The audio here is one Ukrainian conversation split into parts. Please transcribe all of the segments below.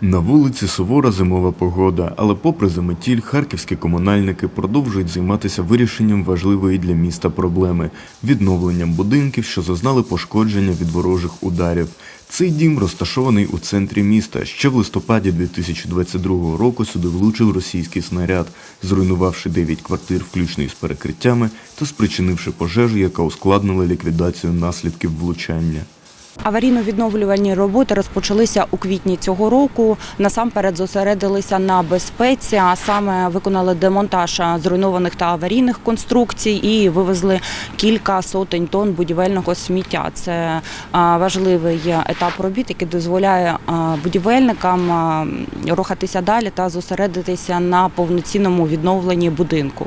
На вулиці сувора зимова погода, але попри заметіль, харківські комунальники продовжують займатися вирішенням важливої для міста проблеми відновленням будинків, що зазнали пошкодження від ворожих ударів. Цей дім розташований у центрі міста. Ще в листопаді 2022 року сюди влучив російський снаряд, зруйнувавши 9 квартир, включно із перекриттями, та спричинивши пожежу, яка ускладнила ліквідацію наслідків влучання. Аварійно-відновлювальні роботи розпочалися у квітні цього року. Насамперед зосередилися на безпеці, а саме виконали демонтаж зруйнованих та аварійних конструкцій і вивезли кілька сотень тонн будівельного сміття. Це важливий етап робіт, який дозволяє будівельникам рухатися далі та зосередитися на повноцінному відновленні будинку.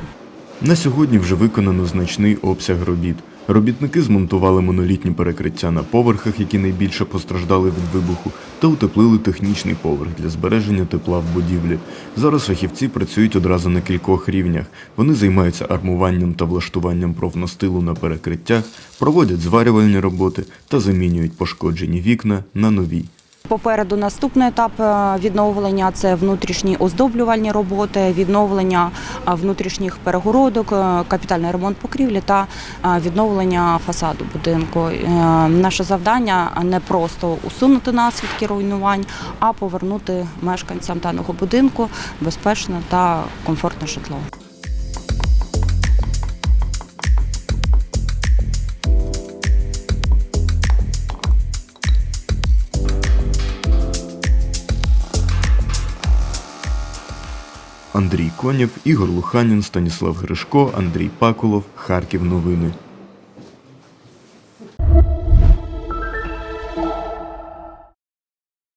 На сьогодні вже виконано значний обсяг робіт. Робітники змонтували монолітні перекриття на поверхах, які найбільше постраждали від вибуху, та утеплили технічний поверх для збереження тепла в будівлі. Зараз фахівці працюють одразу на кількох рівнях. Вони займаються армуванням та влаштуванням профнастилу на перекриттях, проводять зварювальні роботи та замінюють пошкоджені вікна на нові. Попереду наступний етап е, відновлення це внутрішні оздоблювальні роботи, відновлення внутрішніх перегородок, е, капітальний ремонт покрівлі та відновлення фасаду будинку. Е, Наше завдання не просто усунути наслідки руйнувань, а повернути мешканцям даного будинку безпечне та комфортне житло. Андрій Конєв, Ігор Луханін, Станіслав Гришко, Андрій Пакулов, Харків. Новини.